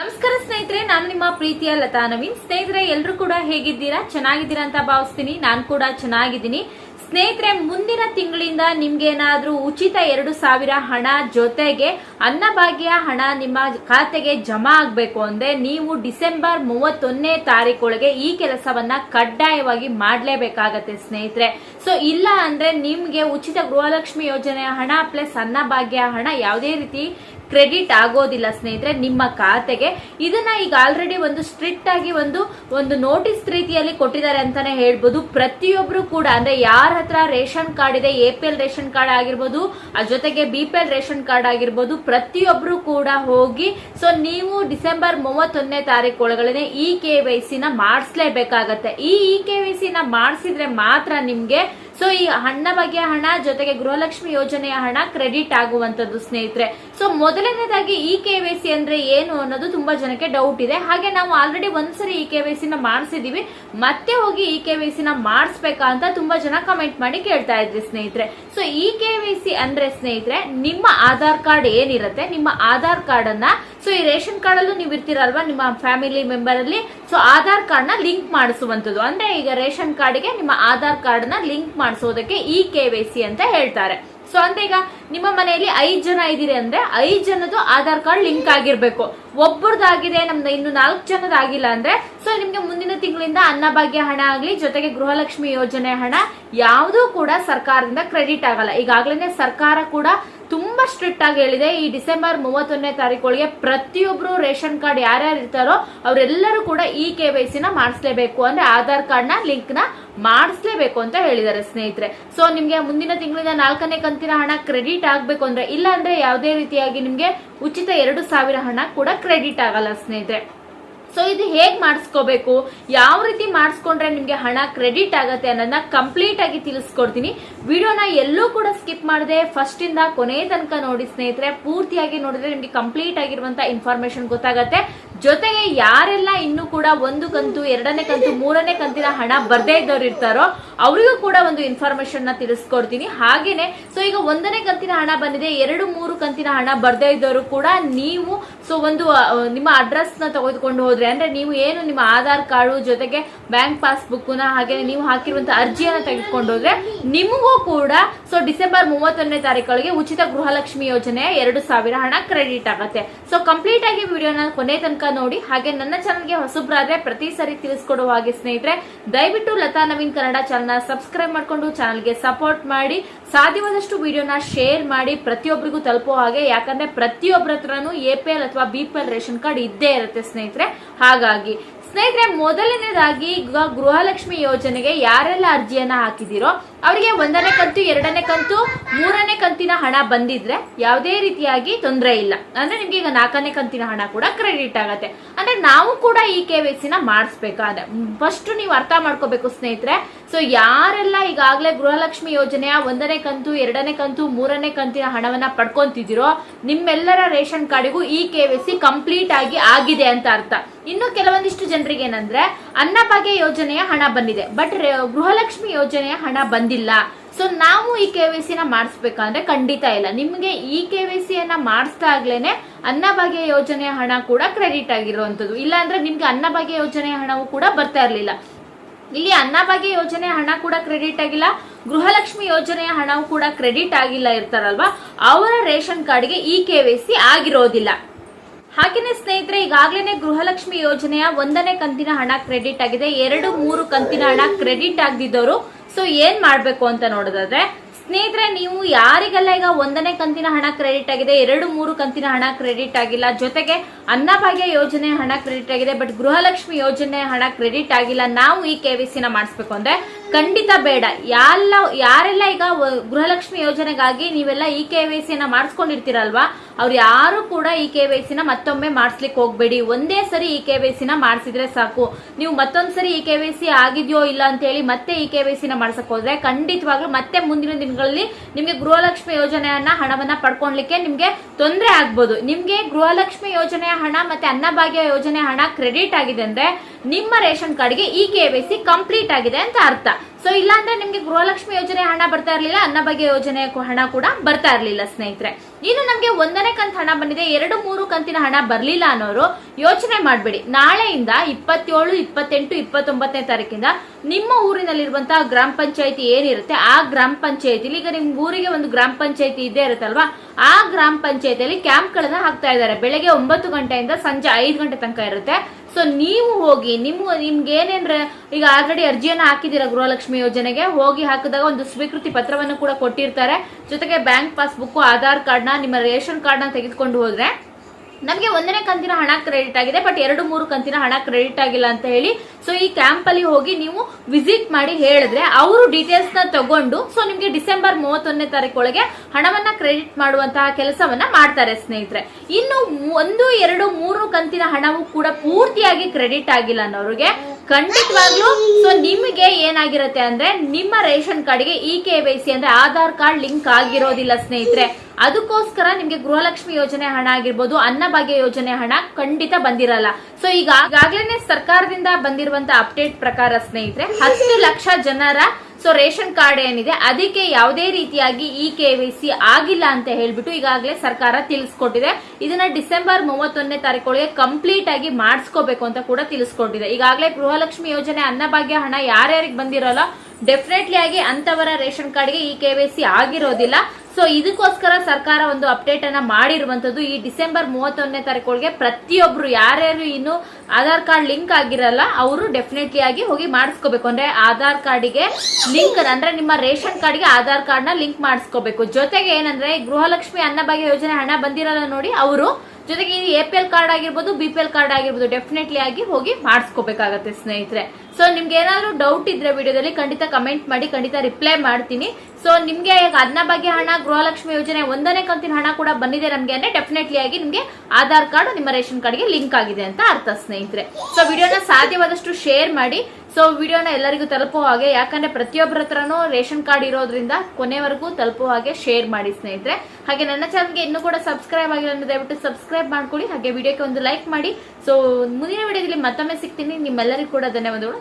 ನಮಸ್ಕಾರ ಸ್ನೇಹಿತರೆ, ನಾನು ನಿಮ್ಮ ಪ್ರೀತಿಯ ಲತಾ ನವೀನ್. ಸ್ನೇಹಿತರೆ, ಎಲ್ಲರೂ ಕೂಡ ಹೇಗಿದ್ದೀರಾ? ಚೆನ್ನಾಗಿದ್ದೀರಾ ಅಂತ ಭಾವಿಸ್ತೀನಿ. ನಾನು ಕೂಡ ಚೆನ್ನಾಗಿದ್ದೀನಿ. ಸ್ನೇಹಿತರೆ, ಮುಂದಿನ ತಿಂಗಳಿಂದ ನಿಮ್ಗೆ ಏನಾದ್ರೂ ಉಚಿತ ಎರಡು ಸಾವಿರ ಹಣ ಜೊತೆಗೆ ಅನ್ನಭಾಗ್ಯ ಹಣ ನಿಮ್ಮ ಖಾತೆಗೆ ಜಮಾ ಆಗ್ಬೇಕು ಅಂದ್ರೆ ನೀವು ಡಿಸೆಂಬರ್ ಮೂವತ್ತೊಂದನೇ ತಾರೀಕೊಳಗೆ ಈ ಕೆಲಸವನ್ನ ಕಡ್ಡಾಯವಾಗಿ ಮಾಡಲೇಬೇಕಾಗತ್ತೆ ಸ್ನೇಹಿತರೆ. ಸೊ ಇಲ್ಲ ಅಂದ್ರೆ ನಿಮ್ಗೆ ಉಚಿತ ಗೃಹಲಕ್ಷ್ಮಿ ಯೋಜನೆಯ ಹಣ ಪ್ಲಸ್ ಅನ್ನಭಾಗ್ಯ ಹಣ ಯಾವುದೇ ರೀತಿ ಕ್ರೆಡಿಟ್ ಆಗೋದಿಲ್ಲ ಸ್ನೇಹಿತರೆ, ನಿಮ್ಮ ಖಾತೆಗೆ. ಇದನ್ನ ಈಗ ಆಲ್ರೆಡಿ ಒಂದು ಸ್ಟ್ರಿಕ್ಟ್ ಆಗಿ ಒಂದು ಒಂದು ನೋಟಿಸ್ ರೀತಿಯಲ್ಲಿ ಕೊಟ್ಟಿದ್ದಾರೆ ಅಂತಾನೆ ಹೇಳ್ಬೋದು. ಪ್ರತಿಯೊಬ್ರು ಕೂಡ, ಅಂದ್ರೆ ಯಾರ ಹತ್ರ ರೇಷನ್ ಕಾರ್ಡ್ ಇದೆ A P L ration card ಆಗಿರ್ಬೋದು ಅದ್ರ ಜೊತೆಗೆ B P L ration card ಆಗಿರ್ಬೋದು, ಪ್ರತಿಯೊಬ್ರು ಕೂಡ ಹೋಗಿ ಸೊ ನೀವು ಡಿಸೆಂಬರ್ ಮೂವತ್ತೊಂದನೇ ತಾರೀಕು ಒಳಗಡೆ ಇ ಕೆ ವೈ ಸಿನ ಮಾಡಿಸ್ಲೇಬೇಕಾಗತ್ತೆ. ಈ ಇ ಕೆ ವೈ ಸಿನ ಮಾಡಿಸಿದ್ರೆ ಮಾತ್ರ ನಿಮ್ಗೆ ಸೊ ಈ ಹಣ ಬಗ್ಗೆ ಹಣ, ಜೊತೆಗೆ ಗೃಹಲಕ್ಷ್ಮಿ ಯೋಜನೆಯ ಹಣ ಕ್ರೆಡಿಟ್ ಆಗುವಂತದ್ದು ಸ್ನೇಹಿತರೆ. ಸೊ ಮೊದಲನೇದಾಗಿ ಇ ಕೆ ವೈ ಸಿ ಅಂದ್ರೆ ಏನು ಅನ್ನೋದು ತುಂಬಾ ಜನಕ್ಕೆ ಡೌಟ್ ಇದೆ. ಹಾಗೆ ನಾವು ಆಲ್ರೆಡಿ ಒಂದ್ಸರಿ ಇ ಕೆ ವೈ ಸಿ ನ ಮಾಡಿಸಿದೀವಿ. ಮತ್ತೆ ಹೋಗಿ ಇ ಕೆ ವೈ ಸಿ ನ ಮಾಡಿಸ್ಬೇಕಾ ಅಂತ ತುಂಬಾ ಜನ ಕಮೆಂಟ್ ಮಾಡಿ ಕೇಳ್ತಾ ಇದ್ರಿ ಸ್ನೇಹಿತರೆ. So E K Y C ಅಂದ್ರೆ ಸ್ನೇಹಿತರೆ, ನಿಮ್ಮ ಆಧಾರ್ ಕಾರ್ಡ್ ಏನಿರುತ್ತೆ, ನಿಮ್ಮ ಆಧಾರ್ ಕಾರ್ಡ್ ಅನ್ನ ಸೊ ಈ ರೇಷನ್ ಕಾರ್ಡ್ ಅಲ್ಲೂ ನೀವು ಇರ್ತೀರಲ್ವಾ ನಿಮ್ಮ ಫ್ಯಾಮಿಲಿ ಮೆಂಬರ್ ಅಲ್ಲಿ? ಸೊ ಆಧಾರ್ ಕಾರ್ಡ್ನ ಲಿಂಕ್ ಮಾಡಿಸುವಂತದ್ದು ಅಂದ್ರೆ ಈಗ ರೇಷನ್ ಕಾರ್ಡ್ಗೆ ನಿಮ್ಮ ಆಧಾರ್ ಕಾರ್ಡ್ನ ಲಿಂಕ್ ಮಾಡಿಸೋದಕ್ಕೆ ಇ ಕೆ ವೈ ಸಿ ಅಂತ ಹೇಳ್ತಾರೆ. ಸೊ ಅಂದ್ರೆ ಈಗ ನಿಮ್ಮ ಮನೆಯಲ್ಲಿ ಐದ್ ಜನ ಇದ್ದೀರಿ ಅಂದ್ರೆ ಐದ್ ಜನದ್ದು ಆಧಾರ್ ಕಾರ್ಡ್ ಲಿಂಕ್ ಆಗಿರ್ಬೇಕು. ಒಬ್ಬರದಾಗಿದೆ ನಮ್ದು ಇನ್ನು ನಾಲ್ಕು ಜನದ ಆಗಿಲ್ಲ ಅಂದ್ರೆ ಸೊ ನಿಮ್ಗೆ ಮುಂದಿನ ತಿಂಗಳಿಂದ ಅನ್ನಭಾಗ್ಯ ಹಣ ಆಗ್ಲಿ, ಜೊತೆಗೆ ಗೃಹಲಕ್ಷ್ಮಿ ಯೋಜನೆ ಹಣ ಯಾವುದೂ ಕೂಡ ಸರ್ಕಾರದಿಂದ ಕ್ರೆಡಿಟ್ ಆಗಲ್ಲ. ಈಗಾಗಲೇ ಸರ್ಕಾರ ಕೂಡ ತುಂಬಾ ಸ್ಟ್ರಿಕ್ಟ್ ಆಗಿ ಹೇಳಿದೆ. ಈ ಡಿಸೆಂಬರ್ ಮೂವತ್ತೊಂದನೇ ತಾರೀಕೊಳಗೆ ಪ್ರತಿಯೊಬ್ರು ರೇಷನ್ ಕಾರ್ಡ್ ಯಾರ್ಯಾರು ಇರ್ತಾರೋ ಅವರೆಲ್ಲರೂ ಕೂಡ ಈ ಕೆ ವೈ ಸಿ ನ ಮಾಡಿಸ್ಲೇಬೇಕು ಅಂದ್ರೆ ಆಧಾರ್ ಲಿಂಕ್ನ ಮಾಡಿಸ್ಲೇಬೇಕು ಅಂತ ಹೇಳಿದ್ದಾರೆ ಸ್ನೇಹಿತರೆ. ಸೊ ನಿಮ್ಗೆ ಮುಂದಿನ ತಿಂಗಳಿಂದ ನಾಲ್ಕನೇ ಕಂತಿನ ಹಣ ಕ್ರೆಡಿಟ್ ಆಗ್ಬೇಕು ಅಂದ್ರೆ ಇಲ್ಲ ಅಂದ್ರೆ ಯಾವುದೇ ರೀತಿಯಾಗಿ ನಿಮ್ಗೆ ಉಚಿತ ಎರಡು ಸಾವಿರ ಹಣ ಕೂಡ ಕ್ರೆಡಿಟ್ ಆಗಲ್ಲ ಸ್ನೇಹಿತರೆ. ಸೊ ಇದು ಹೇಗ್ ಮಾಡಿಸ್ಕೋಬೇಕು? ಯಾವ ರೀತಿ ಮಾಡಿಸ್ಕೊಂಡ್ರೆ ನಿಮ್ಗೆ ಹಣ ಕ್ರೆಡಿಟ್ ಆಗತ್ತೆ ಅನ್ನೋದನ್ನ ಕಂಪ್ಲೀಟ್ ಆಗಿ ತಿಳಿಸ್ಕೊಡ್ತೀನಿ. ವಿಡಿಯೋನ ಎಲ್ಲೂ ಕೂಡ ಸ್ಕಿಪ್ ಮಾಡಿದೆ ಫಸ್ಟ್ ಇಂದ ಕೊನೆ ತನಕ ನೋಡಿ ಸ್ನೇಹಿತರೆ, ಪೂರ್ತಿಯಾಗಿ ನೋಡಿದ್ರೆ ನಿಮ್ಗೆ ಕಂಪ್ಲೀಟ್ ಆಗಿರುವಂತ ಇನ್ಫಾರ್ಮೇಶನ್ ಗೊತ್ತಾಗತ್ತೆ. ಜೊತೆಗೆ ಯಾರೆಲ್ಲ ಇನ್ನೂ ಕೂಡ ಒಂದು ಕಂತು, ಎರಡನೇ ಕಂತು, ಮೂರನೇ ಕಂತಿನ ಹಣ ಬರ್ದೇ ಇದ್ದವ್ರು ಇರ್ತಾರೋ ಅವರಿಗೂ ಕೂಡ ಒಂದು ಇನ್ಫಾರ್ಮೇಶನ್ನ ತಿಳಿಸ್ಕೊಡ್ತೀನಿ. ಹಾಗೇನೆ ಸೊ ಈಗ ಒಂದನೇ ಕಂತಿನ ಹಣ ಬಂದಿದೆ, ಎರಡು ಮೂರು ಕಂತಿನ ಹಣ ಬರ್ದೇ ಇದ್ದವರು ಕೂಡ ನೀವು ಸೊ ಒಂದು ನಿಮ್ಮ ಅಡ್ರೆಸ್ನ ತೆಗೆದುಕೊಂಡು ಹೋದ್ರೆ, ಅಂದ್ರೆ ನೀವು ಏನು ನಿಮ್ಮ ಆಧಾರ್ ಕಾರ್ಡು ಜೊತೆಗೆ ಬ್ಯಾಂಕ್ ಪಾಸ್ಬುಕ್ನ ಹಾಗೆ ನೀವು ಹಾಕಿರುವಂತ ಅರ್ಜಿಯನ್ನು ತೆಗೆದುಕೊಂಡು ಹೋದ್ರೆ, ನಿಮಗೂ ಕೂಡ ಸೊ ಡಿಸೆಂಬರ್ ಮೂವತ್ತೊಂದನೇ ತಾರೀಕೊಳಗೆ ಉಚಿತ ಗೃಹಲಕ್ಷ್ಮಿ ಯೋಜನೆ ಎರಡು ಸಾವಿರ ಹಣ ಕ್ರೆಡಿಟ್ ಆಗುತ್ತೆ. ಸೊ ಕಂಪ್ಲೀಟ್ ಆಗಿ ವಿಡಿಯೋನ ಕೊನೆ ತನಕ ನೋಡಿ, ಹಾಗೆ ನನ್ನ ಚಾನಲ್ಗೆ ಹೊಸಬ್ರಾದ್ರೆ ಪ್ರತಿ ಸರಿ ತಿಳಿಸ್ಕೊಡುವ ಹಾಗೆ ಸ್ನೇಹಿತರೆ, ದಯವಿಟ್ಟು ಲತಾ ನವೀನ್ ಕನ್ನಡ ಚಾನಲ್ ಸಬ್ಸ್ಕ್ರೈಬ್ ಮಾಡ್ಕೊಂಡು ಚಾನಲ್ಗೆ ಸಪೋರ್ಟ್ ಮಾಡಿ. ಸಾಧ್ಯವಾದಷ್ಟು ವಿಡಿಯೋನ ಶೇರ್ ಮಾಡಿ. ಪ್ರತಿಯೊಬ್ಬರಿಗೂ ತಲುಪೋ ಹಾಗೆ, ಯಾಕಂದ್ರೆ ಪ್ರತಿಯೊಬ್ಬರ ಹತ್ರನೂ ಎ ಅಥವಾ ಬಿ ಪಿ ರೇಷನ್ ಕಾರ್ಡ್ ಇದ್ದೇ ಇರುತ್ತೆ ಸ್ನೇಹಿತರೆ. ಹಾಗಾಗಿ ಸ್ನೇಹಿತರೆ, ಮೊದಲನೇದಾಗಿ ಗೃಹಲಕ್ಷ್ಮಿ ಯೋಜನೆಗೆ ಯಾರೆಲ್ಲ ಅರ್ಜಿಯನ್ನ ಹಾಕಿದಿರೋ ಅವರಿಗೆ ಒಂದನೇ ಕಂತು, ಎರಡನೇ ಕಂತು, ಮೂರನೇ ಕಂತಿನ ಹಣ ಬಂದಿದ್ರೆ ಯಾವುದೇ ರೀತಿಯಾಗಿ ತೊಂದರೆ ಇಲ್ಲ. ಅಂದ್ರೆ ನಿಮ್ಗೆ ಈಗ ನಾಲ್ಕನೇ ಕಂತಿನ ಹಣ ಕೂಡ ಕ್ರೆಡಿಟ್ ಆಗತ್ತೆ. ಅಂದ್ರೆ ನಾವು ಕೂಡ ಈ ಕೆ ವೈ ಸಿನ ಮಾಡಿಸ್ಬೇಕಾದ್ರೆ ಫಸ್ಟ್ ನೀವು ಅರ್ಥ ಮಾಡ್ಕೋಬೇಕು ಸ್ನೇಹಿತರೆ. ಸೊ ಯಾರೆಲ್ಲ ಈಗಾಗಲೇ ಗೃಹಲಕ್ಷ್ಮಿ ಯೋಜನೆಯ ಒಂದನೇ ಕಂತು, ಎರಡನೇ ಕಂತು, ಮೂರನೇ ಕಂತಿನ ಹಣವನ್ನ ಪಡ್ಕೊಂತಿದ್ದೀರೋ, ನಿಮ್ಮೆಲ್ಲರ ರೇಷನ್ ಕಾರ್ಡಿಗೂ ಈ ಕೆ ವೈ ಸಿ ಕಂಪ್ಲೀಟ್ ಆಗಿ ಆಗಿದೆ ಅಂತ ಅರ್ಥ. ಇನ್ನು ಕೆಲವೊಂದಿಷ್ಟು ಜನರಿಗೆ ಏನಂದ್ರೆ ಅನ್ನಭಾಗ್ಯ ಯೋಜನೆಯ ಹಣ ಬಂದಿದೆ. ಬಟ್ ಗೃಹಲಕ್ಷ್ಮಿ ಯೋಜನೆಯ ಹಣ ಬಂದಿಲ್ಲ. ಸೊ ನಾವು ಈ ಕೆ ವೈ ಸಿನ ಮಾಡಿಸ್ಬೇಕಂದ್ರೆ ಖಂಡಿತ ಇಲ್ಲ. ನಿಮ್ಗೆ ಈ ಕೆ ವೈ ಸಿ ಅನ್ನ ಮಾಡಿಸ್ದಾಗ್ಲೇನೆ ಅನ್ನಭಾಗ್ಯ ಯೋಜನೆಯ ಹಣ ಕೂಡ ಕ್ರೆಡಿಟ್ ಆಗಿರುವಂತದ್ದು ಇಲ್ಲ ಅಂದ್ರೆ ನಿಮ್ಗೆ ಅನ್ನಭಾಗ್ಯ ಯೋಜನೆಯ ಹಣವು ಕೂಡ ಬರ್ತಾ ಇರಲಿಲ್ಲ. ಇಲ್ಲಿ ಅನ್ನಭಾಗ್ಯ ಯೋಜನೆ ಹಣ ಕೂಡ ಕ್ರೆಡಿಟ್ ಆಗಿಲ್ಲ. ಗೃಹಲಕ್ಷ್ಮಿ ಯೋಜನೆಯ ಹಣವು ಕೂಡ ಕ್ರೆಡಿಟ್ ಆಗಿಲ್ಲ ಇರ್ತಾರಲ್ವಾ? ಅವರ ರೇಷನ್ ಕಾರ್ಡ್ಗೆ ಈ ಕೆ ವೈ ಸಿ ಆಗಿರೋದಿಲ್ಲ. ಹಾಗೇನೆ ಸ್ನೇಹಿತರೆ ಈಗಾಗಲೇ ಗೃಹಲಕ್ಷ್ಮಿ ಯೋಜನೆಯ ಒಂದನೇ ಕಂತಿನ ಹಣ ಕ್ರೆಡಿಟ್ ಆಗಿದೆ. ಎರಡು, ಮೂರು ಕಂತಿನ ಹಣ ಕ್ರೆಡಿಟ್ ಆಗದಿದ್ದವರು ಸೊ ಏನ್ ಮಾಡ್ಬೇಕು ಅಂತ ನೋಡೋದಾದ್ರೆ, ಸ್ನೇಹಿತರೆ, ನೀವು ಯಾರಿಗೆಲ್ಲ ಈಗ ಒಂದನೇ ಕಂತಿನ ಹಣ ಕ್ರೆಡಿಟ್ ಆಗಿದೆ, ಎರಡು, ಮೂರು ಕಂತಿನ ಹಣ ಕ್ರೆಡಿಟ್ ಆಗಿಲ್ಲ, ಜೊತೆಗೆ ಅನ್ನಭಾಗ್ಯ ಯೋಜನೆ ಹಣ ಕ್ರೆಡಿಟ್ ಆಗಿದೆ ಬಟ್ ಗೃಹಲಕ್ಷ್ಮಿ ಯೋಜನೆ ಹಣ ಕ್ರೆಡಿಟ್ ಆಗಿಲ್ಲ, ನಾವು ಈ ಕೆ ವಿ ಸಿನ ಮಾಡಿಸ್ಬೇಕು ಅಂದ್ರೆ ಖಂಡಿತ ಬೇಡ. ಯಾರೆಲ್ಲ ಯಾರೆಲ್ಲ ಈಗ ಗೃಹಲಕ್ಷ್ಮಿ ಯೋಜನೆಗಾಗಿ ನೀವೆಲ್ಲ ಈ ಕೆ ವಿ ಸಿನ ಮಾಡಿಸ್ಕೊಂಡಿರ್ತೀರಲ್ವಾ ಅವ್ರು ಯಾರು ಕೂಡ ಈ ಕೆ ವೈ ಸಿನ ಮತ್ತೊಮ್ಮೆ ಮಾಡಿಸ್ಲಿಕ್ಕೆ ಹೋಗ್ಬೇಡಿ. ಒಂದೇ ಸರಿ ಈ ಕೆ ವೈ ಸಿನ ಮಾಡಿಸಿದ್ರೆ ಸಾಕು. ನೀವು ಮತ್ತೊಂದ್ಸರಿ ಈ ಕೆ ವೈ ಸಿ ಆಗಿದೆಯೋ ಇಲ್ಲ ಅಂತ ಹೇಳಿ ಮತ್ತೆ ಈ ಕೆ ವೈ ಸಿನ ಮಾಡ್ಸಕ್ ಹೋದ್ರೆ ಖಂಡಿತವಾಗ್ಲೂ ಮತ್ತೆ ಮುಂದಿನ ದಿನಗಳಲ್ಲಿ ನಿಮಗೆ ಗೃಹಲಕ್ಷ್ಮಿ ಯೋಜನೆಯನ್ನ ಹಣವನ್ನ ಪಡ್ಕೊಳ್ಲಿಕ್ಕೆ ನಿಮ್ಗೆ ತೊಂದರೆ ಆಗ್ಬೋದು. ನಿಮ್ಗೆ ಗೃಹಲಕ್ಷ್ಮಿ ಯೋಜನೆಯ ಹಣ ಮತ್ತೆ ಅನ್ನಭಾಗ್ಯ ಯೋಜನೆ ಹಣ ಕ್ರೆಡಿಟ್ ಆಗಿದೆ ಅಂದ್ರೆ ನಿಮ್ಮ ರೇಷನ್ ಕಾರ್ಡ್ಗೆ ಈ ಕೆ ವೈ ಸಿ ಕಂಪ್ಲೀಟ್ ಆಗಿದೆ ಅಂತ ಅರ್ಥ. ಸೊ ಇಲ್ಲಾಂದ್ರೆ ನಿಮ್ಗೆ ಗೃಹಲಕ್ಷ್ಮಿ ಯೋಜನೆ ಹಣ ಬರ್ತಾ ಇರ್ಲಿಲ್ಲ ಅನ್ನಭಾಗ್ಯ ಯೋಜನೆ ಹಣ ಕೂಡ ಬರ್ತಾ ಇರ್ಲಿಲ್ಲ, ಸ್ನೇಹಿತರೆ. ಇನ್ನು ನಮ್ಗೆ ಒಂದನೇ ಕಂತು ಹಣ ಬಂದಿದೆ, ಎರಡು ಮೂರು ಕಂತಿನ ಹಣ ಬರ್ಲಿಲ್ಲ ಅನ್ನೋರು ಯೋಚನೆ ಮಾಡಬೇಡಿ. ನಾಳೆಯಿಂದ ಇಪ್ಪತ್ತೇಳು, ಇಪ್ಪತ್ತೆಂಟು, ಇಪ್ಪತ್ತೊಂಬತ್ತನೇ ತಾರೀಕಿಂದ ನಿಮ್ಮ ಊರಿನಲ್ಲಿರುವಂತಹ ಗ್ರಾಮ ಪಂಚಾಯತಿ ಏನಿರುತ್ತೆ, ಆ ಗ್ರಾಮ ಪಂಚಾಯತಿಲಿ ಈಗ ನಿಮ್ ಊರಿಗೆ ಒಂದು ಗ್ರಾಮ ಪಂಚಾಯತಿ ಇದ್ದೇ ಇರುತ್ತಲ್ವಾ, ಆ ಗ್ರಾಮ ಪಂಚಾಯತಿಯಲ್ಲಿ ಕ್ಯಾಂಪ್ ಗಳನ್ನ ಹಾಕ್ತಾ ಇದ್ದಾರೆ. ಬೆಳಗ್ಗೆ ಒಂಬತ್ತು ಗಂಟೆಯಿಂದ ಸಂಜೆ ಐದು ಗಂಟೆ ತನಕ ಇರುತ್ತೆ. ಸೊ ನೀವು ಹೋಗಿ, ನಿಮ್ಮ, ನಿಮ್ಗೆ ಈಗ ಆಲ್ರೆಡಿ ಅರ್ಜಿಯನ್ನು ಹಾಕಿದ್ದೀರಾ ಗೃಹಲಕ್ಷ್ಮಿ ಯೋಜನೆಗೆ, ಹೋಗಿ ಹಾಕಿದಾಗ ಒಂದು ಸ್ವೀಕೃತಿ ಪತ್ರವನ್ನು ಕೂಡ ಕೊಟ್ಟಿರ್ತಾರೆ. ಜೊತೆಗೆ ಬ್ಯಾಂಕ್ ಪಾಸ್ಬುಕ್ ಆಧಾರ್ ಕಾರ್ಡ್ನ ನಿಮ್ಮ ರೇಷನ್ ಕಾರ್ಡ್ನ ತೆಗೆದುಕೊಂಡು ಹೋದ್ರೆ ನಮಗೆ ಒಂದನೇ ಕಂತಿನ ಹಣ ಕ್ರೆಡಿಟ್ ಆಗಿದೆ ಬಟ್ ಎರಡು ಮೂರು ಕಂತಿನ ಹಣ ಕ್ರೆಡಿಟ್ ಆಗಿಲ್ಲ ಅಂತ ಹೇಳಿ ಸೊ ಈ ಕ್ಯಾಂಪ್ ಅಲ್ಲಿ ಹೋಗಿ ನೀವು ವಿಸಿಟ್ ಮಾಡಿ ಹೇಳಿದ್ರೆ ಅವರು ಡೀಟೇಲ್ಸ್ನ ತಗೊಂಡು ಸೊ ನಿಮಗೆ ಡಿಸೆಂಬರ್ ಮೂವತ್ತೊಂದನೇ ತಾರೀಕೊಳಗೆ ಹಣವನ್ನ ಕ್ರೆಡಿಟ್ ಮಾಡುವಂತಹ ಕೆಲಸವನ್ನ ಮಾಡ್ತಾರೆ ಸ್ನೇಹಿತರೆ. ಇನ್ನು ಒಂದು, ಎರಡು, ಮೂರು ಕಂತಿನ ಹಣವು ಕೂಡ ಪೂರ್ತಿಯಾಗಿ ಕ್ರೆಡಿಟ್ ಆಗಿಲ್ಲ ಅನ್ನೋರಿಗೆ ಖಂಡಿತವಾಗ್ಲೂ ಸೊ ನಿಮಗೆ ಏನಾಗಿರುತ್ತೆ ಅಂದ್ರೆ ನಿಮ್ಮ ರೇಷನ್ ಕಾರ್ಡ್ಗೆ ಇ ಕೆ ವೈ ಸಿ ಅಂದ್ರೆ ಆಧಾರ್ ಕಾರ್ಡ್ ಲಿಂಕ್ ಆಗಿರೋದಿಲ್ಲ, ಸ್ನೇಹಿತರೆ. ಅದಕ್ಕೋಸ್ಕರ ನಿಮ್ಗೆ ಗೃಹಲಕ್ಷ್ಮಿ ಯೋಜನೆ ಹಣ ಆಗಿರ್ಬೋದು, ಅನ್ನಭಾಗ್ಯ ಯೋಜನೆ ಹಣ ಖಂಡಿತ ಬಂದಿರಲ್ಲ. ಸೊ ಈಗ ಈಗಾಗಲೇ ಸರ್ಕಾರದಿಂದ ಬಂದಿರುವಂತ ಅಪ್ಡೇಟ್ ಪ್ರಕಾರ, ಸ್ನೇಹಿತರೆ, ಹತ್ತು ಲಕ್ಷ ಜನರ ಸೊ ರೇಷನ್ ಕಾರ್ಡ್ ಏನಿದೆ, ಅದಕ್ಕೆ ಯಾವುದೇ ರೀತಿಯಾಗಿ ಇ ಕೆ ಆಗಿಲ್ಲ ಅಂತ ಹೇಳ್ಬಿಟ್ಟು ಈಗಾಗಲೇ ಸರ್ಕಾರ ತಿಳಿಸ್ಕೊಟ್ಟಿದೆ. ಇದನ್ನ ಡಿಸೆಂಬರ್ ಮೂವತ್ತೊಂದನೇ ತಾರೀಕೊಳಗೆ ಕಂಪ್ಲೀಟ್ ಆಗಿ ಮಾಡಿಸ್ಕೋಬೇಕು ಅಂತ ಕೂಡ ತಿಳಿಸ್ಕೊಟ್ಟಿದೆ. ಈಗಾಗಲೇ ಗೃಹಲಕ್ಷ್ಮಿ ಯೋಜನೆ ಅನ್ನಭಾಗ್ಯ ಹಣ ಯಾರ್ಯಾರಿಗೆ ಬಂದಿರಲ್ಲ ಡೆಫಿನೆಟ್ಲಿ ಆಗಿ ಅಂತವರ ರೇಷನ್ ಕಾರ್ಡ್ಗೆ ಈ ಕೆ ವೈ ಸಿ ಆಗಿರೋದಿಲ್ಲ. ಸೊ ಇದಕ್ಕೋಸ್ಕರ ಸರ್ಕಾರ ಒಂದು ಅಪ್ಡೇಟ್ ಅನ್ನ ಮಾಡಿರುವಂತದ್ದು ಈ ಡಿಸೆಂಬರ್ ಮೂವತ್ತೊಂದನೇ ತಾರೀಕೊಳಗೆ ಪ್ರತಿಯೊಬ್ರು, ಯಾರ್ಯಾರು ಇನ್ನು ಆಧಾರ್ ಕಾರ್ಡ್ ಲಿಂಕ್ ಆಗಿರಲ್ಲ, ಅವರು ಡೆಫಿನೆಟ್ಲಿ ಆಗಿ ಹೋಗಿ ಮಾಡಿಸ್ಕೋಬೇಕು. ಅಂದ್ರೆ ಆಧಾರ್ ಕಾರ್ಡಿಗೆ ಲಿಂಕ್, ಅಂದ್ರೆ ನಿಮ್ಮ ರೇಷನ್ ಕಾರ್ಡ್ಗೆ ಆಧಾರ್ ಕಾರ್ಡ್ನ ಲಿಂಕ್ ಮಾಡಿಸ್ಕೋಬೇಕು. ಜೊತೆಗೆ ಏನಂದ್ರೆ, ಗೃಹಲಕ್ಷ್ಮಿ ಅನ್ನಭಾಗ್ಯ ಯೋಜನೆ ಹಣ ಬಂದಿರಲ್ಲ ನೋಡಿ, ಅವರು ಜೊತೆಗೆ ಈ ಎ ಪಿ ಎಲ್ ಕಾರ್ಡ್ ಆಗಿರ್ಬೋದು ಬಿ ಪಿ ಎಲ್ ಕಾರ್ಡ್ ಆಗಿರ್ಬೋದು ಡೆಫಿನೆಟ್ಲಿ ಆಗಿ ಹೋಗಿ ಮಾಡಿಸ್ಕೋಬೇಕಾಗತ್ತೆ ಸ್ನೇಹಿತರೆ. ಸೊ ನಿಮ್ಗೆ ಏನಾದ್ರು ಡೌಟ್ ಇದ್ರೆ ವಿಡಿಯೋದಲ್ಲಿ ಖಂಡಿತ ಕಮೆಂಟ್ ಮಾಡಿ, ಖಂಡಿತ ರಿಪ್ಲೈ ಮಾಡ್ತೀನಿ. ಸೊ ನಿಮ್ಗೆ ಅನ್ನ ಬಗ್ಗೆ ಹಣ, ಗೃಹಲಕ್ಷ್ಮಿ ಯೋಜನೆ ಒಂದನೇ ಕಂತಿನ ಹಣ ಕೂಡ ಬಂದಿದೆ ನಮ್ಗೆ ಅಂದ್ರೆ ಡೆಫಿನೆಟ್ಲಿ ಆಗಿ ನಿಮ್ಗೆ ಆಧಾರ್ ಕಾರ್ಡ್ ನಿಮ್ಮ ರೇಷನ್ ಕಾರ್ಡ್ಗೆ ಲಿಂಕ್ ಆಗಿದೆ ಅಂತ ಅರ್ಥ ಸ್ನೇಹಿತರೆ. ಸೊ ವಿಡಿಯೋನ ಸಾಧ್ಯವಾದಷ್ಟು ಶೇರ್ ಮಾಡಿ. ಸೊ ವಿಡಿಯೋನ ಎಲ್ಲರಿಗೂ ತಲುಪುವ ಹಾಗೆ, ಯಾಕಂದ್ರೆ ಪ್ರತಿಯೊಬ್ಬರ ಹತ್ರನೂ ರೇಷನ್ ಕಾರ್ಡ್ ಇರೋದ್ರಿಂದ ಕೊನೆವರೆಗೂ ತಲುಪುವ ಹಾಗೆ ಶೇರ್ ಮಾಡಿ ಸ್ನೇಹಿತರೆ. ಹಾಗೆ ನನ್ನ ಚಾನಲ್ಗೆ ಇನ್ನೂ ಕೂಡ ಸಬ್ಸ್ಕ್ರೈಬ್ ಆಗಿಲ್ಲ ಅಂದ್ರೆ ದಯವಿಟ್ಟು ಸಬ್ಸ್ಕ್ರೈಬ್ ಮಾಡ್ಕೊಳ್ಳಿ. ಹಾಗೆ ವಿಡಿಯೋಕ್ಕೆ ಒಂದು ಲೈಕ್ ಮಾಡಿ. ಸೊ ಮುಂದಿನ ವಿಡಿಯೋದಲ್ಲಿ ಮತ್ತೊಮ್ಮೆ ಸಿಗ್ತೀನಿ. ನಿಮ್ಮೆಲ್ಲರಿಗೂ ಕೂಡ ಧನ್ಯವಾದಗಳು.